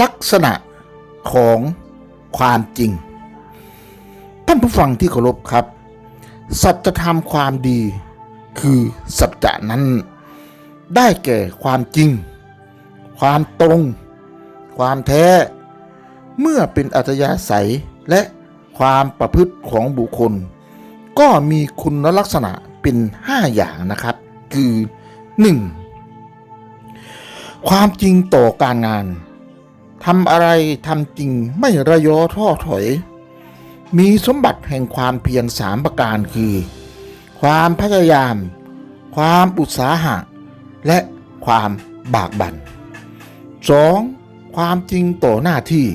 ลักษณะของความจริง ท่านผู้ฟังที่เคารพครับ สัจธรรมความดีคือสัจจะนั้น ได้แก่ความจริง ความตรง ความแท้ เมื่อเป็นอัตยาศัยและความประพฤติของบุคคล ก็มีคุณลักษณะเป็น 5 อย่างนะครับ คือ 1. ความจริงต่อการงาน ทำอะไรทำจริงไม่ระยอท้อถอย มีสมบัติแห่งความเพียรสามประการคือ ความพยายาม ความอุตสาหะ และความบากบัน่น 2. ความจริงต่อหน้าที่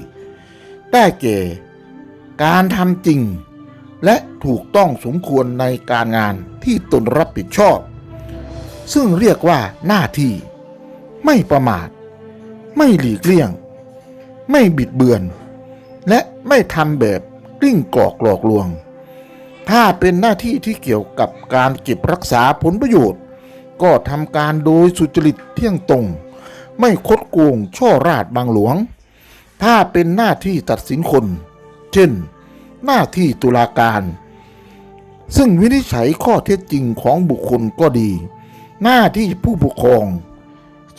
ได้แก่ การทำจริง และถูกต้องสมควรในการงานที่ตนรับผิดชอบ ซึ่งเรียกว่าหน้าที่ ไม่ประมาท ไม่หลีกเลี่ยง ไม่บิดเบือน และไม่ทำแบบกลิ้งกรอกหลอกลวง ถ้าเป็นหน้าที่ที่เกี่ยวกับการเก็บรักษาผลประโยชน์ ก็ทำการโดยสุจริตเที่ยงตรง ไม่คดโกงช่อราดบางหลวง ถ้าเป็นหน้าที่ตัดสินคน เช่น หน้าที่ตุลาการ ซึ่งวินิจฉัยข้อเท็จจริงของบุคคลก็ดี หน้าที่ผู้ปกครอง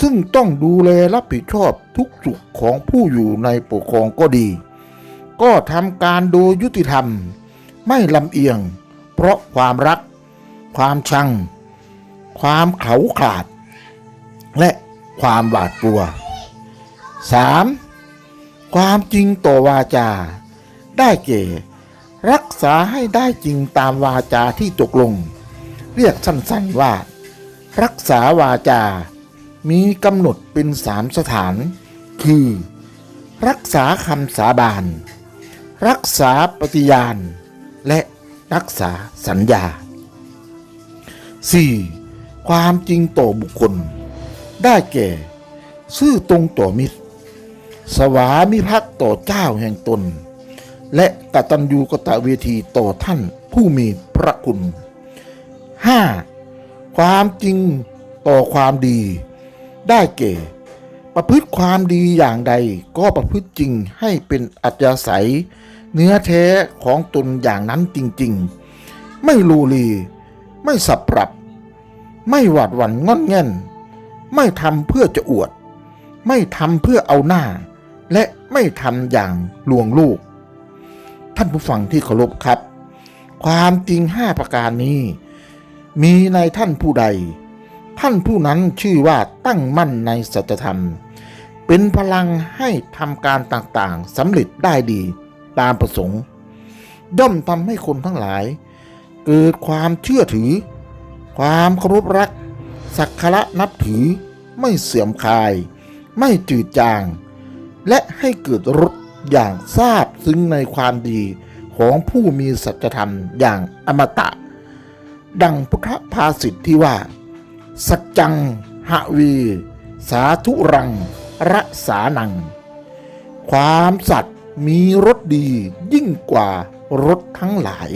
ซึ่งต้องดูแลรับผิดชอบทุกสุขของผู้อยู่ในปกครองก็ดี ก็ทำการโดยยุติธรรม ไม่ลำเอียง เพราะความรัก ความชัง ความเขาขาด และความหวาดกลัว 3. ความจริงต่อวาจา ได้แก่รักษาให้ได้จริงตามวาจาที่ตกลง เรียกสั้นๆว่า รักษาวาจา มีกำหนดเป็นสามสถาน คือ รักษาคำสาบาน รักษาปฏิญาณ และรักษาสัญญา 4. ความจริงต่อบุคคล ได้แก่ ซื่อตรงต่อมิตร สวามิภักดิ์ต่อเจ้าแห่งตน และกตัญญูกตะเวทีต่อท่านผู้มีพระคุณ 5. ความจริงต่อความดี ได้แก่ ประพฤติความดีอย่างใดก็ประพฤติจริงให้เป็นอัจยาศัยเนื้อแท้ของตนอย่างนั้นจริงๆ ไม่ลูลี ไม่สับปรับ ไม่หวาดหวั่นงอนแง่น ไม่ทำเพื่อจะอวด ไม่ทำเพื่อเอาหน้า และไม่ทำอย่างลวงลูก ท่านผู้ฟังที่เคารพครับ ความจริงห้าประการนี้ มีในท่านผู้ใด ท่านผู้นั้นชื่อว่าตั้งมั่นในสัจธรรม เป็นพลังให้ทำการต่างๆสำเร็จได้ดีตามประสงค์ ย่อมทำให้คนทั้งหลาย เกิดความเชื่อถือ ความเคารพรัก สักการะนับถือไม่เสื่อมคลาย ไม่จืดจาง และให้เกิดรสอย่างทราบซึ้งในความดีของผู้มีสัจธรรมอย่างอมตะ ดังพุทธภาษิตที่ว่า สัจจังหวี สาธุรังรัสานัง ความสัตย์มีรสดียิ่งกว่ารสทั้งหลาย